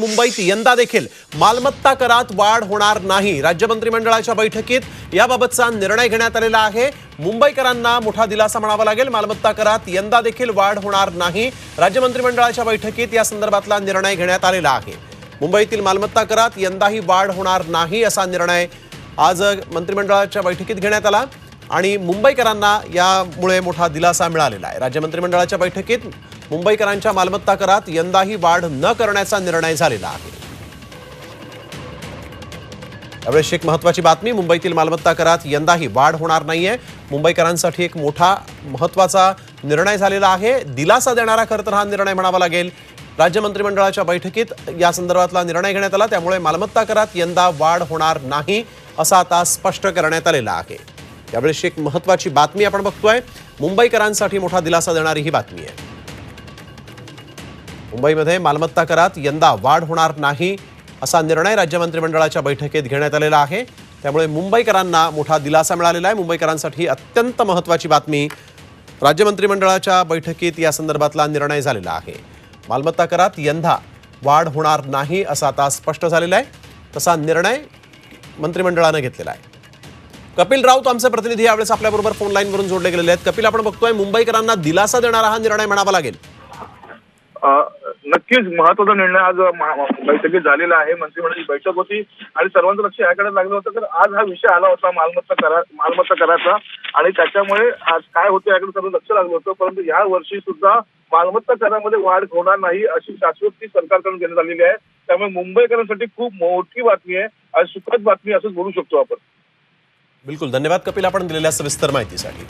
मुंबईत यंदा देखील मालमत्ता करात वाढ होणार नाही. राज्य मंत्रिमंडळाच्या बैठकीत याबाबतचा निर्णय घेण्यात आलेला आहे. मुंबईकरांना मोठा दिलासा म्हणावा लागेल. मालमत्ता करात यंदा देखील वाढ होणार नाही. राज्य मंत्रिमंडळाच्या बैठकीत या संदर्भातला निर्णय घेण्यात आलेला आहे. मुंबईतील मालमत्ता करात यंदाही वाढ होणार नाही असा निर्णय आज मंत्रिमंडळाच्या बैठकीत घेण्यात आला. आणि मुंबईकरांना यामुळे मोठा दिलासा मिळालेला आहे. राज्य मंत्रिमंडळाच्या बैठकीत मुंबईकरांच्या मालमत्ता करात यंदाही वाढ न करण्याचा निर्णय झालेला आहे. यावेळेस एक महत्वाची बातमी मुंबईतील मालमत्ता करात यंदाही वाढ होणार नाहीये. मुंबईकरांसाठी एक मोठा महत्त्वाचा निर्णय झालेला आहे. दिलासा देणारा खरं तर हा निर्णय म्हणावा लागेल. राज्य मंत्रिमंडळाच्या बैठकीत या संदर्भातला निर्णय घेण्यात आला त्यामुळे मालमत्ता करात यंदा वाढ होणार नाही असं आता स्पष्ट करण्यात आलेलं आहे. यावेळेस एक महत्वाची बातमी आपण बघतोय. मुंबईकरांसाठी मोठा दिलासा देणारी ही बातमी आहे. मुंबईमध्ये मालमत्ता करात यंदा वाढ होणार नाही असा निर्णय राज्य मंत्रिमंडळाच्या बैठकीत घेण्यात आलेला आहे. त्यामुळे मुंबईकरांना मोठा दिलासा मिळालेला आहे. मुंबईकरांसाठी अत्यंत महत्त्वाची बातमी राज्य मंत्रिमंडळाच्या बैठकीत या संदर्भातला निर्णय झालेला आहे. मालमत्ता करात यंदा वाढ होणार नाही असा आता स्पष्ट झालेला आहे. तसा निर्णय मंत्रिमंडळानं घेतलेला आहे. कपिल राऊत आमचे प्रतिनिधी यावेळेस आपल्याबरोबर फोन लाईनवरून जोडले गेलेले आहेत. कपिल आपण बघतोय मुंबईकरांना दिलासा देणारा हा निर्णय म्हणावा लागेल. नक्कीच महत्त्वाचा निर्णय आज बैठकीत झालेला आहे. मंत्रिमंडळाची बैठक होती आणि सर्वांचं लक्ष याकडे लागलं होतं. तर आज हा विषय आला होता मालमत्ता करा मालमत्ता कराचा आणि त्याच्यामुळे आज काय होतं याकडे सर्व लक्ष लागलं होतं. परंतु या वर्षी सुद्धा मालमत्ता करामध्ये वाढ होणार नाही अशी शाश्वती सरकारकडून देण्यात आलेली आहे. त्यामुळे मुंबईकरांसाठी खूप मोठी बातमी आहे आणि सुखद बातमी असंच बोलू शकतो आपण. बिलकुल. धन्यवाद कपिल आपण दिलेल्या सविस्तर माहितीसाठी.